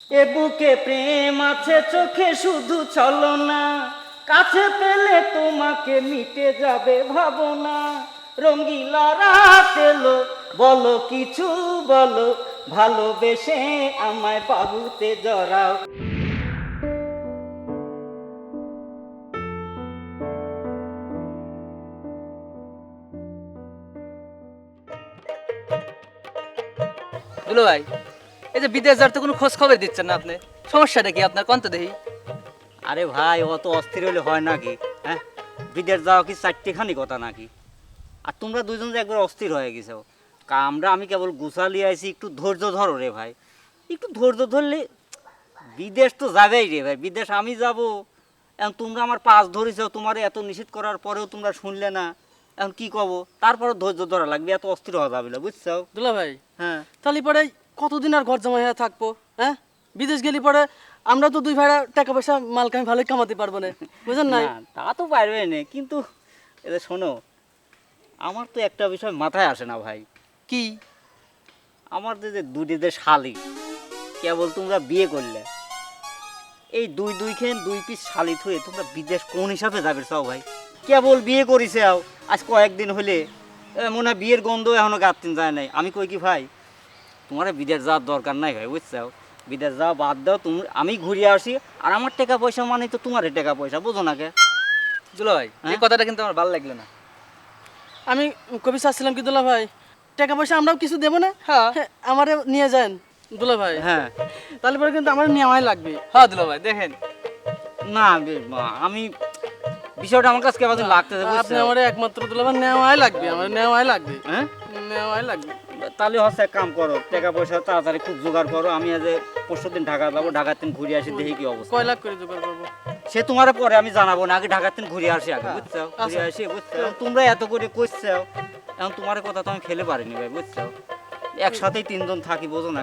এ বুকে প্রেম আছে, চোখে শুধু চলো না কাছে পেলে তোমাকে মিটে যাবে ভাবনা। রঙ্গিলা রাত এলো, বলো কিছু, বলো ভালোবেসে আমায় বাবুতে জড়াও। দুলো ভাই। এই যে বিদেশ যাওয়ার তো কোনো খোঁজ খবর দিচ্ছেন না আপনি। সমস্যাটা কি আপনার? কন্ত দেখি। আরে ভাই অত অস্থির হলে হয় নাকি হ্যাঁ? বিদেশ যাওয়া কি চারটেখানি কথা নাকি? আর তোমরা দুজন যে একবার অস্থির হয়ে গেছো। কামরা আমি কেবল গুছালি আইছি একটু ধৈর্য ধরো রে ভাই। একটু ধৈর্য ধরলে বিদেশ তো যাবেই রে ভাই বিদেশ আমি যাব। এখন তোমরা আমার পাস ধরেছো তোমার এত নিষেধ করার পরেও তোমরা শুনলে না। এখন কি কব? তারপরে ধৈর্য ধরা লাগবে এত অস্থির হওয়া যাবে না বুঝছ? দুলা ভাই হ্যাঁ। তাহলে পরে কতদিন আর ঘর জমা হয়ে থাকব হ্যাঁ? বিদেশ গেলে পরে আমরা তো দুই ভাইরা টাকা পয়সা মাল কামি ভালোই কামাতে পারব না বুঝলেন না তা তো পারবে না কিন্তু এটা শোনো আমার তো একটা বিষয় মাথায় আসে না ভাই। কি? আমার যে দুটি যে শালি কেবল তোমরা বিয়ে করলে এই দুই দুই খেন দুই পিস শালি থুয়ে তোমরা বিদেশ কোন হিসাবে যাবে চাও ভাই? কেবল বিয়ে করিছে আজ কয়েকদিন হলে মনে হয় বিয়ের গন্ধ এখনও গাতিন যায় নাই। আমি কই কি ভাই? তোমার বিদেশ যাওয়ার দরকার নাই ভাই বুঝছ বিদেশ যাওয়া বাদ দাও তুমি আমি ঘুরিয়ে আসি আর আমার টাকা পয়সা মানে তো তোমার টাকা পয়সা বোঝো না কে? দুলো ভাই এই হ্যাঁ? কথাটা কিন্তু আমার ভালো লাগল না। আমি কবি চাচ্ছিলাম কি দুলা ভাই? টাকা পয়সা আমরাও কিছু দেবো না? হ্যাঁ। হ্যাঁ, আমারে নিয়ে যান দুলা ভাই। হ্যাঁ। তাহলে পরে কিন্তু আমার নেওয়াই লাগবে। হ্যাঁ দুলো ভাই দেখেন। না আমি বিষয়টা আমার কাছে কেমন লাগতেছে আপনি আমার একমাত্র দুলা ভাই নেওয়াই লাগবে আমার নেওয়াই লাগবে। হ্যাঁ? নেওয়াই লাগবে। তাহলে হচ্ছে এক কাম করো টাকা পয়সা তাড়াতাড়ি খুব জোগাড় করো আমি আজ পরশু দিন ঢাকা যাব ঢাকার দিন ঘুরে আসি দেখি কি অবস্থা। কয় লাখ করে জোগাড় করব? সে তোমার পরে আমি জানাব না আগে ঢাকার দিন ঘুরে আসি আগে বুঝছ? ঘুরে আচ্ছা। আসি বুঝছ? তোমরা এত করে কইছো এখন তোমার কথা তো আমি ফেলে পারিনি ভাই বুঝছ? একসাথেই তিনজন থাকি বোঝো না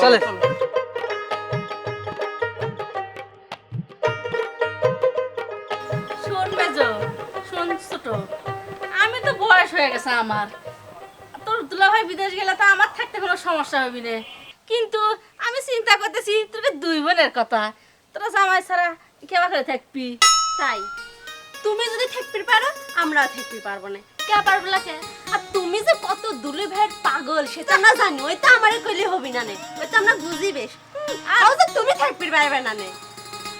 চলে। শোন মেজো শোন ছোট আমি তো বয়স হয়ে গেছে আমার। তোর দুলাভাই বিদেশ গেলে তো আমার থাকতে কোনো সমস্যা হবে না। কিন্তু আমি চিন্তা করতেছি তোর দুই বোনের কথা। তোরা জামাই ছাড়া কেবা করে থাকবি? তাই তুমি যদি থাকতে পারো আমরাও থাকতে পারব না। কে পারব না কে? আর তুমি যে কত দুলে ভাইয়ের পাগল সেটা না জানি ওই তো আমারে কইলে হবি না নে। ওই তো আমরা বুঝি বেশ। আর যে তুমি থাকতে পারবে না নে।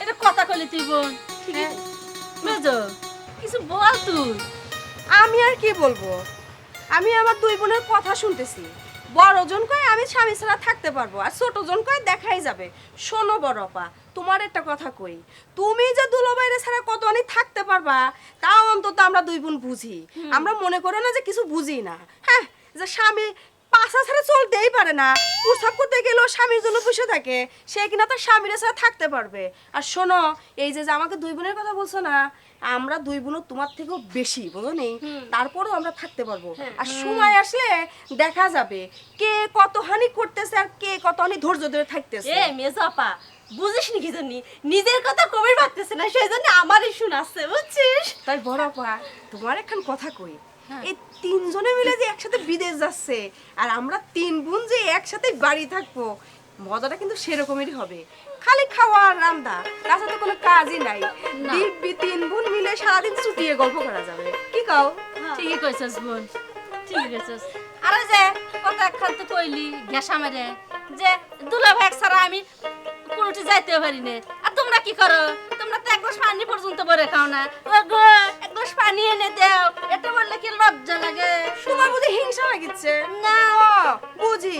এটা কথা কলি তুই বোন। হ্যাঁ? মেজো কিছু বল তুই। আমি আর কি বলব? আমি আমার দুই বোনের কথা শুনতেছি। বড় জন কয় আমি স্বামী ছাড়া থাকতে পারব আর ছোট জন কয় দেখাই যাবে। শোনো বড় পা তোমার একটা কথা কই তুমি যে দুলো বাইরে ছাড়া কত অনেক থাকতে পারবা তাও অন্তত আমরা দুই বোন বুঝি। আমরা মনে করো না যে কিছু বুঝি না হ্যাঁ? যে স্বামী পাশা ছাড়া চলতেই পারে না প্রস্তাব করতে গেলেও স্বামীর জন্য বসে থাকে সে কিনা তার স্বামীর ছাড়া থাকতে পারবে। আর শোনো এই যে আমাকে দুই বোনের কথা বলছো না আমরা দুই বোন তোমার থেকেও বেশি বুঝো নেই? তারপরেও আমরা থাকতে পারব। আর সময় আসলে দেখা যাবে কে কত হানি করতেছে আর কে কত হানি ধৈর্য ধরে থাকতেছে। এ মেজাপা বুঝিস নি কি জানি? নিজের কথা কবে ভাবতেছে না সেই জন্য আমারই শোনাচ্ছে বুঝছিস? তাই বড় পা তোমার একখান কথা কই। এই তিনজনে মিলে যে একসাথে বিদেশ যাচ্ছে আর আমরা তিন বোন যে একসাথে বাড়ি থাকব মজাটা কিন্তু সেরকমেরই হবে। খালি খাওয়া আর রান্না তাছাড়া তো কোনো কাজই নাই। দিব্যি তিন বোন মিলে সারাদিন ছুটিয়ে গল্প করা যাবে। কি কাও? ঠিকই কইছস বোন ঠিকই কইছস। আরে যে কত একখান তো কইলি গ্যাসা মেরে। যে দুলা ভাই ছাড়া আমি কোনোটি যাইতে পারি না। তোমরা কি করো? তোমরা তো এক গ্লাস পানি পর্যন্ত বলে খাও না। ও গো এক গ্লাস পানি এনে দাও এটা বললে কি লজ্জা লাগে? তোমার বুঝি হিংসা লাগিচ্ছে? না। বুঝি।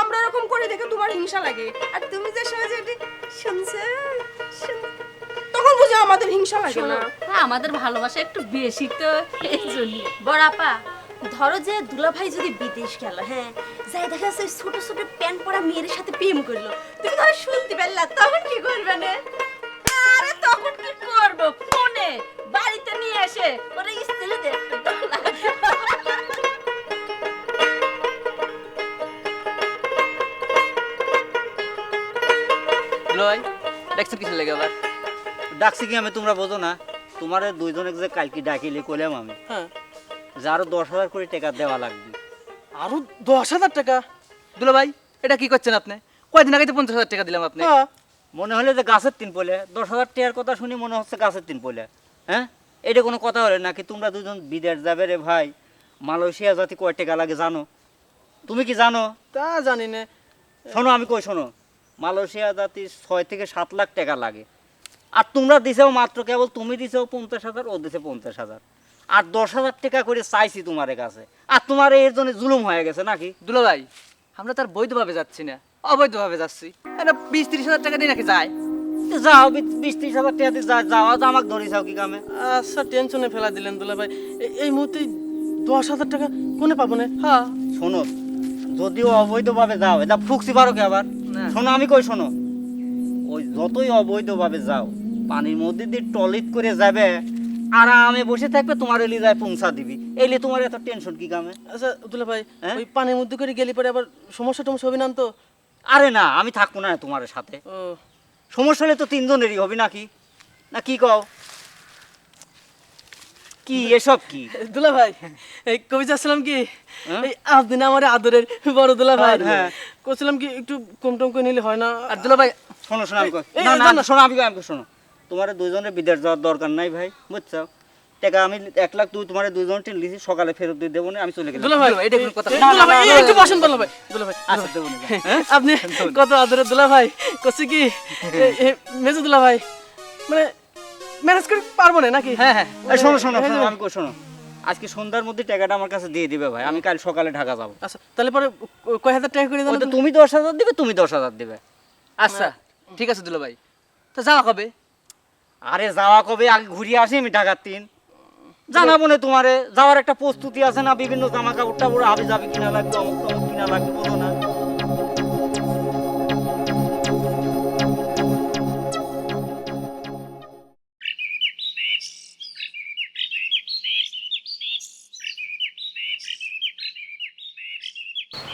আমরা এরকম করে দেখে তোমার হিংসা লাগে। আর তুমি যে সহজে এটি শুনছে তখন বুঝি আমাদের হিংসা লাগে না। আমাদের ভালোবাসা একটু বেশি তো এই জন্য। বড়াপা ধরো যে দুলাভাই যদি বিদেশ গেল হ্যাঁ? যাই দেখা যাচ্ছে ওই ছোট ছোট প্যান্ট পরা মেয়ের সাথে প্রেম করল। তুমি ধরো শুনতে পারলা তখন কি করবে না? আরে তখন কি করব? ফোনে বাড়িতে নিয়ে এসে ওরে স্ত্রীদের দুলো ভাই দেখছ কিছু লাগে আবার? ডাকছি কি আমি তোমরা বোঝো না? তোমার দুইজনে যে কালকে ডাকিলে কইলাম আমি। হ্যাঁ। যে আরও দশ হাজার করে টাকা দেওয়া লাগবে। আরও দশ হাজার টাকা? দুলো ভাই এটা কি করছেন আপনি? কয়দিন আগে তো পঞ্চাশ হাজার টাকা দিলাম আপনি। হ্যাঁ মনে হলে যে গাছের তিন পলে দশ হাজার টাকার কথা শুনি মনে হচ্ছে গাছের তিন পলে হ্যাঁ? এটা কোনো কথা হলে নাকি তোমরা দুজন বিদেশ যাবে রে ভাই? মালয়েশিয়া জাতি কয় টাকা লাগে জানো? তুমি কি জানো? তা জানি না। শোনো আমি কই শোনো। মালয়েশিয়া জাতি ছয় থেকে সাত লাখ টাকা লাগে। আর তোমরা দিছেও মাত্র কেবল তুমি দিছেও পঞ্চাশ হাজার ও দিছে পঞ্চাশ হাজার। আর দশ হাজার টাকা করে চাইছি তোমার কাছে। আর তোমার এর জন্য জুলুম হয়ে গেছে নাকি? দুলো ভাই আমরা তার বৈধভাবে যাচ্ছি না অবৈধভাবে যাচ্ছি। বিশ তিরিশ হাজার টাকা দিয়ে নাকি যায়? যাও বিশ ত্রিশ হাজার টাকা দিয়ে যা- যাও তো আমাকে ধরে যাও কি কামে। আচ্ছা টেনশনে ফেলা দিলেন দুলা ভাই এই মুহূর্তে দশ হাজার টাকা কোনে পাবো না? হ্যাঁ শোনো যদিও অবৈধভাবে যাও এটা ফুকসি পারো কি আবার? শোনো আমি কই শোনো? ওই যতই অবৈধভাবে যাও পানির মধ্যে দিয়ে টলিট করে যাবে আরামে বসে থাকবে তোমার এলি যায় পৌঁছা দিবি। এলে তোমার এত টেনশন কি কামে? আচ্ছা দুলা ভাই হ্যাঁ? ওই পানির মধ্যে করে গেলে পরে আবার সমস্যা টমস্যা হবে না তো? আরে না আমি থাকব না তোমার সাথে। সমস্যা হলে তো তিনজনেরই হবে নাকি? না কি কও? কি এসব কি? দুলা ভাই এই কবিতা আসলাম কি? হ্যাঁ? এই আজ দিনে আমার আদরের বড় দুলা ভাই। হ্যাঁ। করছিলাম কি একটু কম টম করে নিলে হয় না? আর দুলো ভাই শোনো শোনো আমি না না শোনো আমি শোনো। তোমার দুইজনের বিদেশ যাওয়ার দরকার নাই ভাই বুঝছ? টাকা আমি এক লাখ তুই তোমার দুইজন টিন লিখি সকালে ফেরত দিয়ে দেবো না আমি চলে গেলাম। দুলা ভাই এটা কোনো কথা না, দুলা ভাই, এই, একটু বসেন দুলা ভাই দুলা ভাই আচ্ছা দেবো না হ্যাঁ? আপনি কত আদরের দুলা ভাই করছি কি মেজু দুলা ভাই মানে ম্যানেজ করে পারব না নাকি? হ্যাঁ হ্যাঁ। শোনো শোনো আমি কই শোনো। আজকে সন্ধ্যার মধ্যে টাকাটা আমার কাছে দিয়ে দিবে ভাই আমি কাল সকালে ঢাকা যাব। আচ্ছা তাহলে পরে কয় হাজার টাকা করে তো তুমি দশ হাজার দিবে তুমি দশ হাজার দিবে। আচ্ছা ঠিক আছে দুলো ভাই তো যাওয়া কবে? আরে যাওয়া কবে? আগে ঘুরিয়ে আসি আমি ঢাকার তিন। জানাব না তোমারে। যাওয়ার একটা প্রস্তুতি আছে না? বিভিন্ন জামা কাপড় টাপড় আবি যাবি কিনা লাগবে অমুক তমুক কিনা লাগবে বলো না।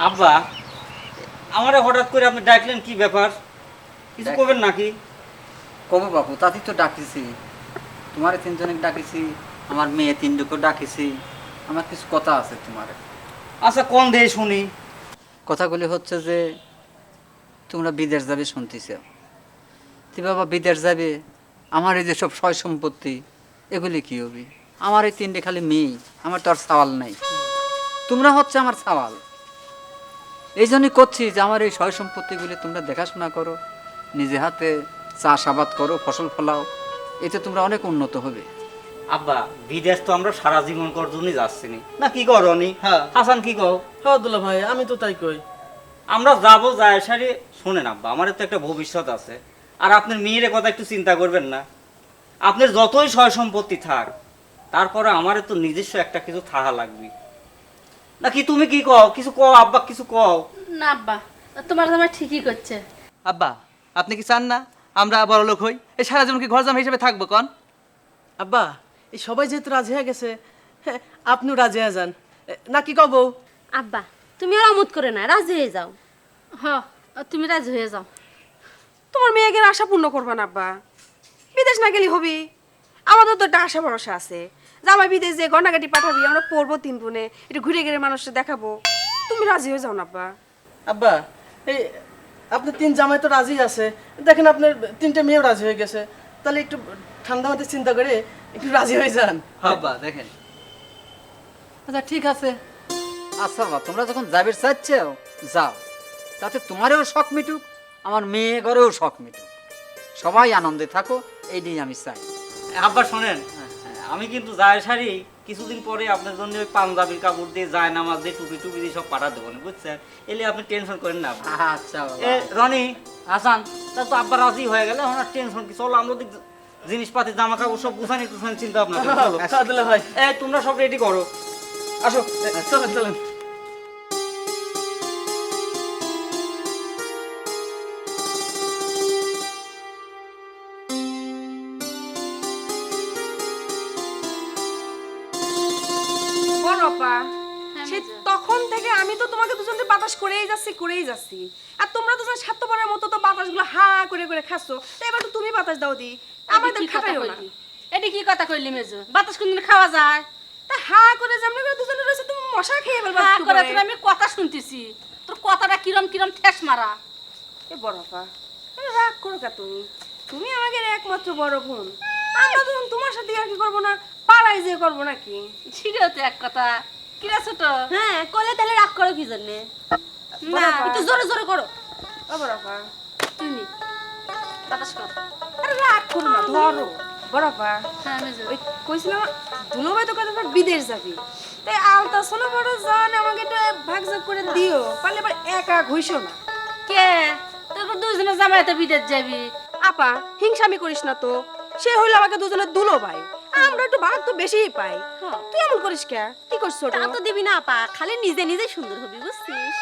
আব্বা আমারে হঠাৎ করে আপনি ডাকলেন কি ব্যাপার? কিছু করবেন নাকি? কবে বাবু তাতে তো ডাকিছি। তোমার তিনজনকে ডাকিছি আমার মেয়ে তিনজনকে ডাকিছি। আমার কিছু কথা আছে তোমার। আচ্ছা কোন দিয়ে শুনি? কথাগুলি হচ্ছে যে তোমরা বিদেশ যাবে শুনতেছ। তুই বাবা বিদেশ যাবে আমার এই যেসব সয় সম্পত্তি এগুলি কি হবে? আমার এই তিনটে খালি মেয়ে আমার তো আর সাওয়াল নাই। তোমরা হচ্ছে আমার সাওয়াল। এই জন্যই করছি যে আমার এই সয় সম্পত্তিগুলি তোমরা দেখাশোনা করো নিজে হাতে চাষাবাদ করো ফসল ফলাও এতে তোমরা অনেক উন্নত হবে। আব্বা বিদেশ তো আমরা সারা জীবন কর জন্যই যাচ্ছি না। কি করো নি? হ্যাঁ। হাসান কি কও? হ্যাঁ দুলা ভাই আমি তো তাই কই। আমরা যাব যায় সারি শোনেন আব্বা আমার তো একটা ভবিষ্যৎ আছে। আর আপনার মেয়ের কথা একটু চিন্তা করবেন না। আপনার যতই সয় সম্পত্তি থাক তারপরে আমার তো নিজস্ব একটা কিছু থাকা লাগবে। নাকি তুমি কি কও? কিছু কও আব্বা কিছু কও? না আব্বা তোমার জামাই ঠিকই করছে। আব্বা আপনি কি চান না? আমরা বড় লোক হই। এই সারা জীবন কি ঘর জামা হিসেবে থাকব কন? আব্বা এই সবাই যেহেতু রাজি হয়ে গেছে হ্যাঁ, আপনিও রাজি হয়ে যান। নাকি কব আব্বা তুমি আর অমত করে না রাজি হয়ে যাও। হ তুমি রাজি হয়ে যাও। তোমার মেয়েকে আশা পূর্ণ করবা না আব্বা। বিদেশ না গেলে হবি। আমাদের তো একটা আশা ভরসা আছে। জামাই বিদেশ যে গন্ডাগাটি পাঠাবি আমরা পড়ব তিন বোনে। একটু ঘুরে ঘুরে মানুষকে দেখাবো। তুমি রাজি হয়ে যাও না আব্বা। আব্বা এই আপনার তিন জামাই তো রাজি আছে। দেখেন আপনার তিনটে মেয়েও রাজি হয়ে গেছে। তাহলে একটু ঠান্ডা মাথায় চিন্তা করে একটু রাজি হয়ে যান। দেখেন। আচ্ছা ঠিক আছে। আচ্ছা বাবা তোমরা যখন যাবে চাচ্ছেও যাও তাতে তোমারও শখ মিটুক আমার মেয়ে ঘরেও শখ মিটুক। সবাই আনন্দে থাকো এই নিয়ে আমি চাই। আব্বা শোনেন আমি কিন্তু যায় সারি কিছুদিন পরে আপনার জন্য ওই পাঞ্জাবির কাপড় দিয়ে যায় নামাজ দিয়ে টুপি টুপি দিয়ে সব পাঠা দেবো বুঝছেন? এলে আপনি টেনশন করেন না আচ্ছা এ রনি হাসান তা তো আব্বা রাজি হয়ে গেলে আমার টেনশন কি? চলো আমরা জিনিসপাতি জামা কাপড় সব গুছানি টুছানি চিন্তা ভাবনা চলো। হ্যাঁ, ভাই। এ তোমরা সব রেডি করো। আসো চলেন চলেন। তখন থেকে আমি তো তোমাকে দুজনকে বাতাস করেই যাচ্ছি করেই যাচ্ছি। আর তোমরা দুজন স্বার্থপরের মতো তো বাতাসগুলো হা করে করে খাচ্ছ। তো এবার তো তুমি বাতাস দাও দি। আমাদের কথা খাটাইও না। এটি কি কথা কইলি মেজো? বাতাস কোনদিন খাওয়া যায়? তা হা করে যেমন করে দুজনে রয়েছে তুমি মশা খেয়ে হ্যাঁ একটু করে। তোর আমি কথা শুনতেছি। তোর কথাটা কিরম কিরম ঠেস মারা। এ বড় আপা আরে রাগ করো কা তুমি? তুমি আমাকে একমাত্র বড় বোন। আমরা তো তোমার সাথে আর কি করব না? পাড়ায় যে করব নাকি? ছিড়েও তো এক কথা। কিরা ছোট হ্যাঁ করলে তাহলে রাগ করো কি জন্যে? না। একটু জোরে জোরে করো। ও বড় আপা তুমি। বাতাস কর। আরে রাগ করো না ধরো। বড় আপা হ্যাঁ আমি ওই কইছিলাম দুলোভাই তো কথা বিদেশ যাবি। তাই আলতা সোনা বড় জান আমাকে একটু ভাগ ভাগ করে দিও। পারলে এবার একা ঘইসো না। কে? তোর দুজনে জামাইতে বিদেশ যাবি। আপা হিংসামি করিস না তো। সে হইল আমাকে দুজনের দুলো ভাই আমরা একটু ভাগ তো বেশিই পাই। তুই এমন করিস কে? কি করছিস ছোট তা তো দিবি না আপা। খালি নিজে নিজে সুন্দর হবি বুঝছিস?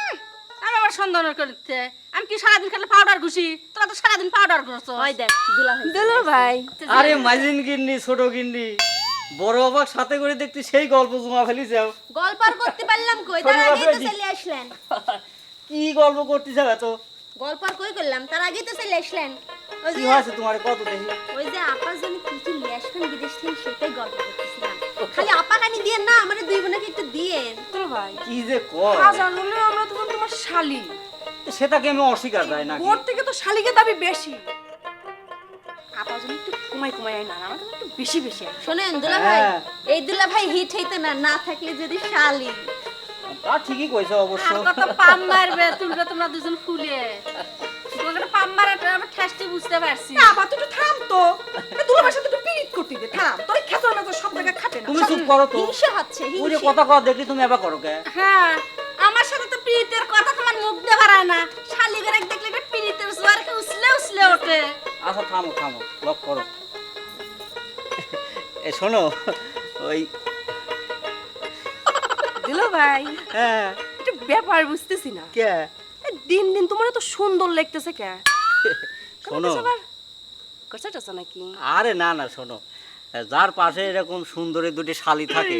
আমি আবার সন্দেহ করতে। আমি কি সারাদিন খালি পাউডার ঘুষি? তোরা তো সারাদিন পাউডার ঘুরছো। ওই দেখ দুলা দুলো ভাই। আরে মাঝিন গিন্নি ছোট গিন্নি। বড় অবাক সাথে করে দেখতে সেই গল্প জমা ফেলি যাও গল্প আর করতে পারলাম কই? তার আগেই তো চলে আসলেন। কি গল্প করতে যাবে তো গল্প আর কই করলাম? তার আগেই তো চলে আসলেন। ওই যে হয়েছে তোমার? কত দেখি। ওই যে আপার জন্য কি কি নিয়ে আসবেন বিদেশ থেকে সেটাই গল্প করতেছিলাম। খালি আপা কানি দিয়েন না আমাদের দুই বোনকে একটু দিয়েন দুলো ভাই। কি যে কর। হাজার হলে আমরা তো তোমার শালি। সেটাকে আমি অস্বীকার যাই নাকি? ওর থেকে তো শালিকে দাবি বেশি। আপা যদি একটু কুমাই কুমাই আয় না আমাকে একটু বেশি বেশি আয় শোনেন দুলা ভাই হ্যাঁ। এই দুলা ভাই হিট হইতে না না থাকলে যদি শালি। তা ঠিকই কইছো অবশ্য। আর কত পাম মারবে তুলবে তোমরা দুজন ফুলে। তোমাকে পাম মারাটা আমি ঠেসটি বুঝতে পারছি। না আপা তুই একটু থাম তো। দুলো ভাইয়ের সাথে করতে দে থাম। তোর সব জায়গায় খাটে না। তুমি চুপ করো তো। হিংসে হচ্ছে ওই যে হিংসে কথা দেখলি তুমি এবার করো কে? হ্যাঁ আমার সাথে তো প্রীতের কথা তোমার মুখ দিয়ে বাড়ায় না। শালি করে দেখলে একটা প্রীতের জোয়ারকে উছলে উছলে ওঠে। আচ্ছা থামো থামো লক করো। এ শোনো ওই দিলো ভাই হ্যাঁ। একটু ব্যাপার বুঝতেছি না। কে? দিন দিন তোমার তো সুন্দর লাগতেছে কে? শোনো করছে টাছে নাকি? আরে না না শোনো। যার পাশে এরকম সুন্দরী দুটি শালি থাকে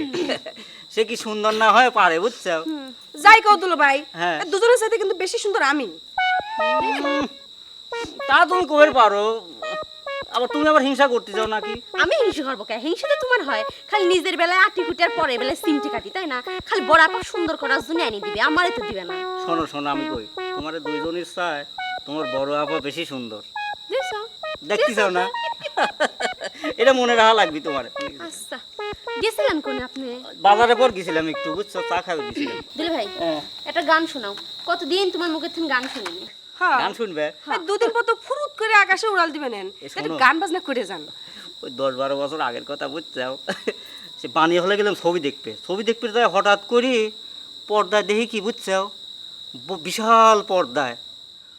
সে কি সুন্দর না হয় পারে বুঝছ? যাই কও দুলো ভাই হ্যাঁ। দুজনের সাথে কিন্তু বেশি সুন্দর আমি। তা তুমি কবে পারো? আবার তুমি আবার হিংসা করতে চাও নাকি? আমি হিংসে করব কে? হিংসা তো তোমার হয়। খালি নিজের বেলায় আটি কুটি আর পরে বেলায় সিমটি কাটি তাই না? খালি বড় আপা সুন্দর করার জন্য এনে দিবে আমারে তো দিবে না। শোনো শোনো আমি কই। তোমার দুইজন ইচ্ছায় তোমার বড় আপা বেশি সুন্দর। দেখছ দেখতে চাও না? এটা মনে রাখা লাগবে তোমার। আচ্ছা। গেছিলেন কোন আপনি? বাজারে পর গেছিলাম একটু বুঝছ? চা খাবে গেছিলাম। দিল ভাই হ্যাঁ। একটা গান শোনাও। কতদিন তোমার মুখের থেকে গান শুনিনি? হ্যাঁ। গান শুনবে? দুদিন পর তো ফুরুত করে আকাশে উড়াল একটু শোনো। গান বাজনা করে যান। ওই দশ বারো বছর আগের কথা বুঝছাও? সে বানিয়ে হলে গেলাম ছবি দেখতে। ছবি দেখতে যাই হঠাৎ করি পর্দায় দেখি কি বুঝছাও? বিশাল পর্দায়।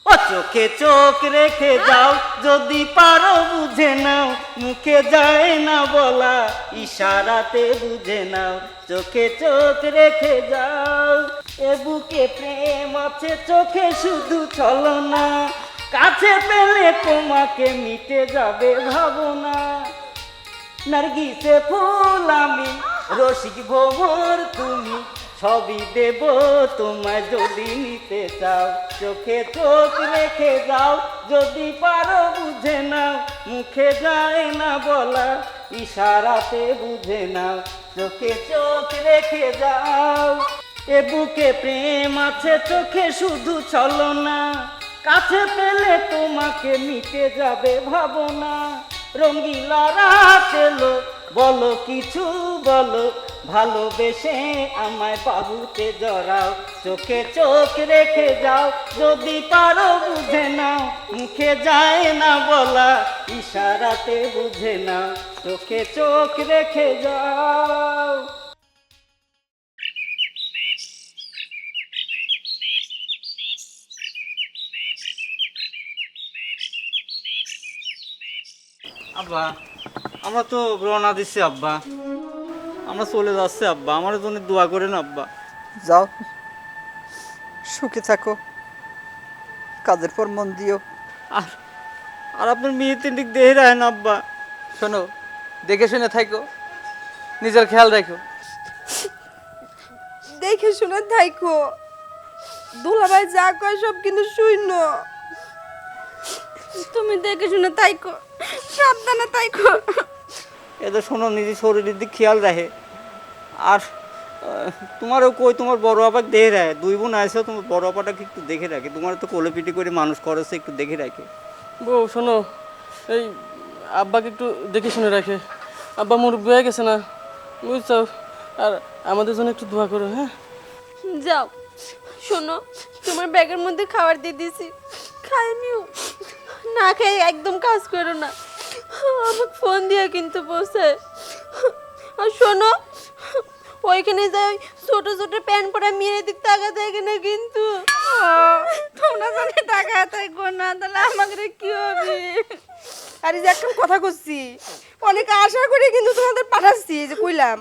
ও চোখে চোখ রেখে যাও, যদি পারো বুঝে নাও, মুখে যায় না বলা, ইশারাতে বুঝে নাও, চোখে চোখ রেখে যাও। এ বুকে প্রেম আছে, চোখে শুধু চলো না কাছে পেলে তোমাকে মিটে যাবে ভাবনা। নার্গিসে ফুল আমি, রসিক ভোমর তুমি সবই দেব, তোমায় যদি নিতে চাও। চোখে চোখ রেখে যাও, যদি পারো বুঝে নাও। মুখে যায় না বলা, ইশারাতে বুঝে নাও। চোখে চোখ রেখে যাও। এ বুকে প্রেম আছে, চোখে শুধু চলো না কাছে পেলে তোমাকে মিটে যাবে ভাবনা। রঙ্গিলা রাত বলো কিছু, বলো ভালোবেসে আমায় বাবুতে জড়াও, চোখে চোখ রেখে যাও, যদি পারো বুঝে নাও, মুখে যায় না বলা, ইশারাতে বুঝে নাও, চোখে চোখ রেখে যাও। আব্বা, আমরা তো রওনা দিচ্ছি আব্বা। আমরা চলে যাচ্ছি আব্বা। আমার জন্য দোয়া করেন আব্বা। যাও। সুখে থাকো। কাজের পর মন দিও। আর আর আপনার মেয়ে তিনটিক দেহে রাখেন আব্বা। শোনো দেখে শুনে থাকো নিজের খেয়াল রাখো দেখে শুনে থাইকো। দুলাভাই যা কয় সব কিন্তু শূন্য। তুমি দেখে শুনে তাইকো সাবধানে তাইকো এদের শোনো নিজের শরীরের দিক খেয়াল রাখে। আর তোমারও কই তোমার বড় আবার দেখে রাখে। দুই বোন আসো তোমার বড় আপাটাকে একটু দেখে রাখে। তোমার তো কোলে পিটি করে মানুষ করেছে একটু দেখে রাখে। বউ শোনো এই আব্বাকে একটু দেখে শুনে রাখে। আব্বা মুরব্বী হয়ে গেছে না বুঝছ? আর আমাদের জন্য একটু দোয়া করো হ্যাঁ? যাও শোনো তোমার ব্যাগের মধ্যে খাবার দিয়ে দিয়েছি। খাই নিও না খেয়ে একদম কাজ করো না। ফোন দিয়ে কিন্তু বসে আর শোনো, ওইখানে যাই ছোট ছোট প্যান্ট পরা মেয়ে দিক টাকা থাকে না কিন্তু। তোমরা জানে টাকা থাকব না, তাহলে আমাকে কি হবে? আরে যে একটা কথা করছি অনেক আশা করে কিন্তু তোমাদের পাঠাচ্ছি যে কইলাম।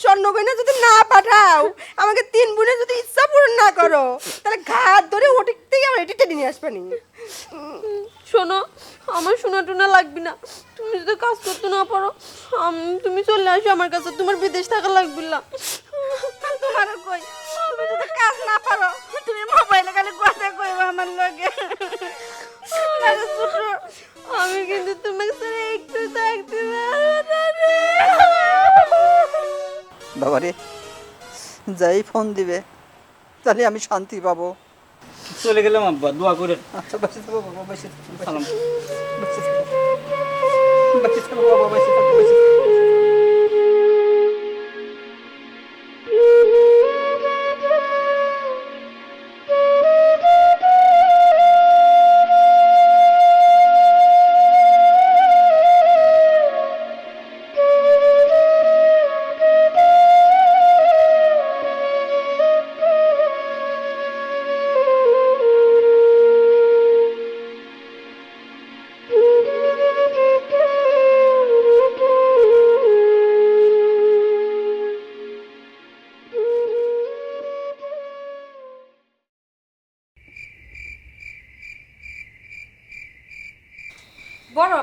স্বর্ণ গয়না যদি না পাঠাও আমাকে তিন বোনে যদি ইচ্ছা পূরণ না করো তাহলে ঘাট ধরে ওটিক থেকে আমার এটি টেনে নিয়ে আসবানি শোনো আমার শোনা টোনা লাগবে না। তুমি যদি কাজ করতে না পারো তুমি চলে আসো আমার কাছে তোমার বিদেশ থাকা লাগবে না। তোমার কই? তুমি যদি কাজ না পারো তুমি মোবাইলে খালি কথা কইবা আমার লগে। আমি কিন্তু তোমাকে ছেড়ে একটু থাকতে পারব না। বাবারে যাই ফোন দিবে তাহলে আমি শান্তি পাবো। চলে গেলাম আব্বা দোয়া করে আচ্ছা বেঁচে থাকো বাবা বেঁচে থাকো থাকো। বাবা বেঁচে থাকো থাকো।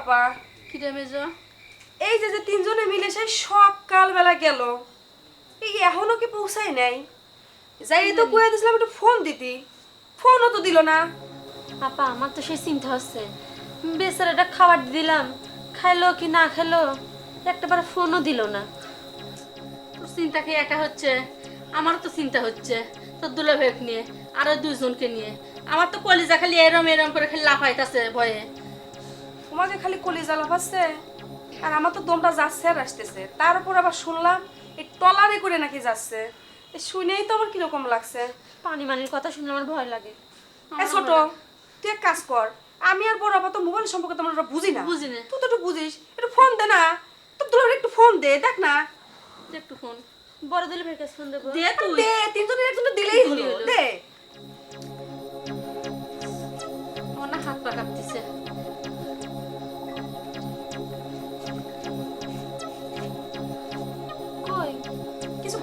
বড় আপা কি রে মেজো? এই যে যে তিনজনে মিলে সেই সকালবেলা গেল। এই এখনও কি পৌঁছাই নাই? যাই তো কয়ে দিছিলাম একটু ফোন দিতি। ফোনও তো দিল না। আপা আমার তো সেই চিন্তা হচ্ছে। বেচারাটা খাবার দিলাম। খাইলো কি না খাইলো একটাবার ফোনও দিল না। চিন্তা কি একা হচ্ছে? আমারও তো চিন্তা হচ্ছে তোর দুলাভাইক নিয়ে আরও দুজনকে নিয়ে। আমার তো কলিজা খালি এরম এরম করে খালি লাফাইতাছে ভয়ে। তোমাকে খালি কলিজা লাফাচ্ছে আর আমার তো দমটা যাচ্ছে আর আসতেছে। তার উপর আবার শুনলাম এই টলারে করে নাকি যাচ্ছে। এই শুনেই তো আমার কীরকম লাগছে। পানি মানির কথা শুনলে আমার ভয় লাগে। এ ছোট তুই এক কাজ কর আমি আর বড় তো মোবাইল সম্পর্কে তোমার বুঝি না। বুঝি না। তুই তো একটু বুঝিস একটু ফোন দে না। তো তোর একটু ফোন দে দেখ না। একটু ফোন বড় দিলে কাছে ফোন দেবো। দে তুই দে। তিনজনের একজন দিলেই হলো। দে। আমার না হাত পা কাঁপতেছে।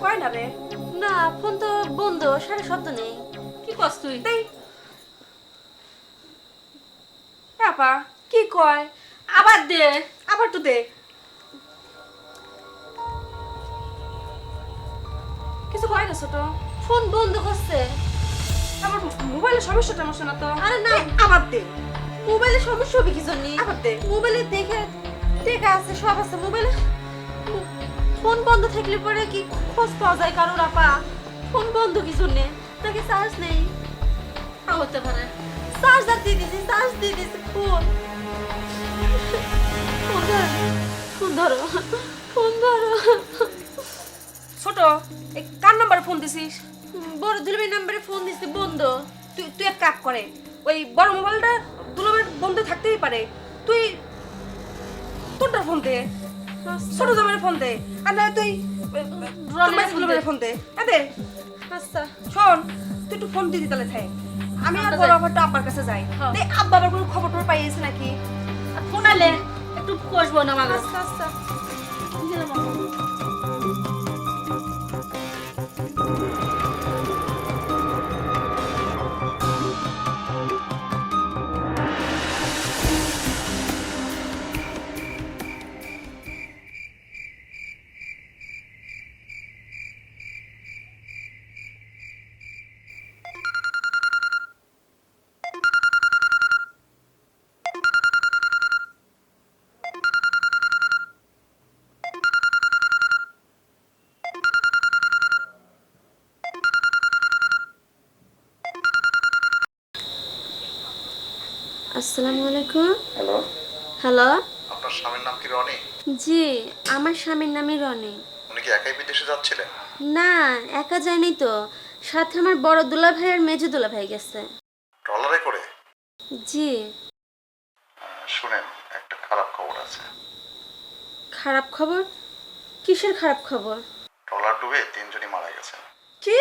কয় না না ফোন তো বন্ধ সারা শব্দ নেই। কি কস তুই? আপা কি কয়? আবার দে। আবার তো দে। কিছু কয় না ছোট? ফোন বন্ধ করছে। আমার মোবাইলের সমস্যা টমস্যা না তো। আরে না। আবার দে। মোবাইলে সমস্যা হবে কি জন্য? আবার দে। মোবাইলে দেখে টেকা আছে সব আছে। মোবাইলে ফোন বন্ধ থাকলে পরে কি খোঁজ পাওয়া যায় কারোর আপা? ফোন বন্ধ কি জন্য? নাকি চার্জ নেই। হতে পারে চার্জার দিয়ে দিছি চার্জ দিয়ে দিছি ফোন। ফোন ধরো ফোন ধরো ছোট কার নাম্বারে ফোন দিছিস? বড় দিলবের নাম্বারে ফোন দিছি বন্ধ। তুই তুই এক কাজ করে ওই বড় মোবাইলটা দুলোবের বন্ধ থাকতেই পারে। তুই তোরটা ফোন দে। ছোট জামাইরে ফোন দে। আর না তুই রনির ফোন দে। দুলোবের ফোন দে। এ দে। আচ্ছা। শোন তুই একটু ফোন দিদি তাহলে থাই আমি আর আব্বা বড় যাই। আব্বার কাছে যাই। হ্যাঁ। দে আব্বা আবার কোনো খবর টবর পাইয়েছে নাকি? ফোন আলে একটু কষবো না আমার আচ্ছা আচ্ছা। আসসালামু আলাইকুম। হ্যালো। হ্যালো। আপনার স্বামীর নাম কি রনি? জি আমার স্বামীর নামই রনি। উনি কি একাই বিদেশে যাচ্ছিলেন? না একা যায়নি তো। সাথে আমার বড় দুলা ভাই আর মেজো দুলা ভাই গেছে। ট্রলারে করে? জি। শুনেন একটা খারাপ খবর আছে। খারাপ খবর? কিসের খারাপ খবর? ট্রলার ডুবে তিনজনই মারা গেছে। কি?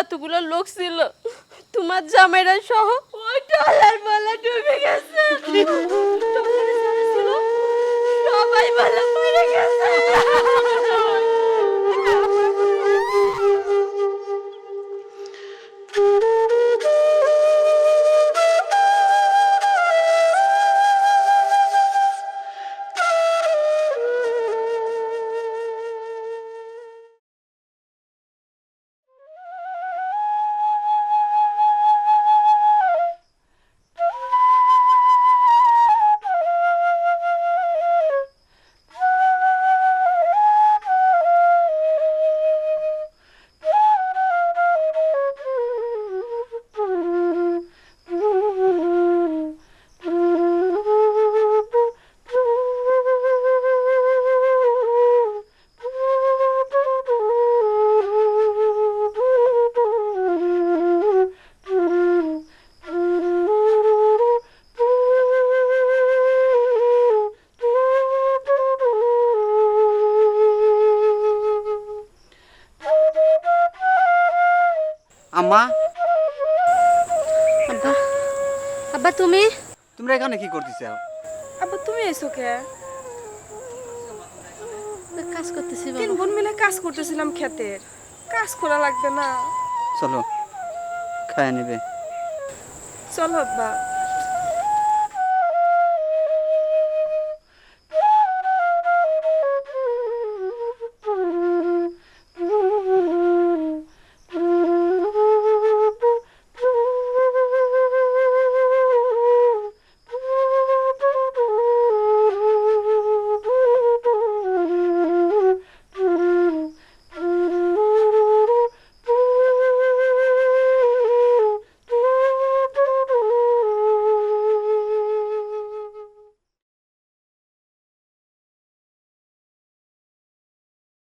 যতগুলো লোক ছিল, তোমার জামাইরা সহ ওই টলার বলা ডুবে গেছে। সবাই বলা মরে গেছে। এখানে কি করতেছ? আব্বা তুমি এসো কে? কাজ করতেছি তিন বোন মিলে কাজ করতেছিলাম ক্ষেতের। কাজ করা লাগবে না। চলো খায় নেবে। চলো আব্বা।